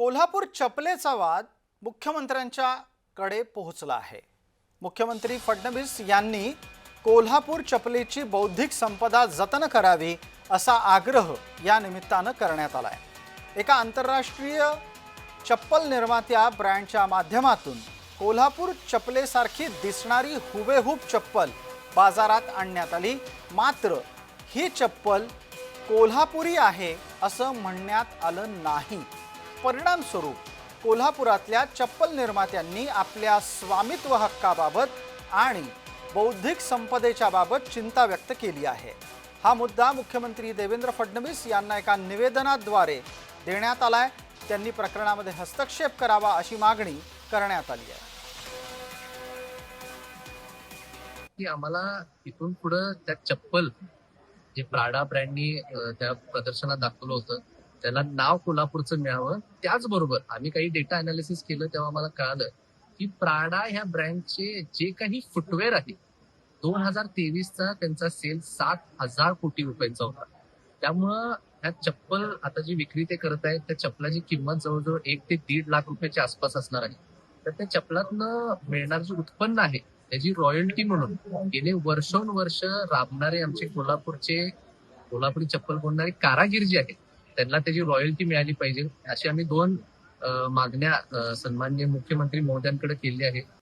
कोल्हापूर चपलेचा वाद मुख्यमंत्र्यांच्या कडे पोहोचला आहे. मुख्यमंत्री फडणवीस यांनी कोल्हापूर चपलेची बौद्धिक संपदा जतन करावी असा आग्रह या निमित्तानं करण्यात आला आहे एका आंतरराष्ट्रीय चप्पल निर्मात्या ब्रँडच्या माध्यमातून कोल्हापूर चपलेसारखी दिसणारी हुबेहूब चप्पल बाजारात आणण्यात आली. मात्र ही चप्पल कोल्हापुरी आहे असं म्हणण्यात आलं नाही. परिणामस्वरूप कोल्हापुरातल्या चप्पल निर्मात्यांनी आपल्या स्वामित्व हक्काबाबत आणि बौद्धिक संपदेच्या बाबत चिंता व्यक्त केली आहे. हा मुद्दा मुख्यमंत्री देवेंद्र फडणवीस यांना एका निवेदनाद्वारे देण्यात आलाय. त्यांनी प्रकरणामध्ये हस्तक्षेप करावा अशी मागणी करण्यात आली आहे. की आम्हाला इथून पुढं त्या चप्पल जे प्राडा ब्रँडनी त्या प्रदर्शनात दाखवलं होतं त्याला नाव कोल्हापूरचं मिळावं. त्याचबरोबर आम्ही काही डेटा अनालिसिस केलं तेव्हा आम्हाला कळालं की प्राडा ह्या ब्रँडचे जे काही फुटवेअर आहे दोन हजार तेवीसचा त्यांचा सेल सात हजार कोटी रुपयांचा होता. त्यामुळं ह्या चप्पल आता जी विक्री ते करत आहेत त्या चप्पलाची किंमत जवळजवळ एक ते दीड लाख रुपयाच्या आसपास असणार आहे. तर त्या चप्पलातनं मिळणार जे उत्पन्न आहे त्याची रॉयल्टी म्हणून गेले वर्षोनवर्ष राबणारे आमचे कोल्हापूरचे कोल्हापुरी चप्पल बोलणारे कारागीर जे आहेत त्यांना त्याची रॉयल्टी मिळाली पाहिजे अशी आम्ही दोन मागण्या अं, सन्माननीय मुख्यमंत्री महोदयांकडे केली आहे.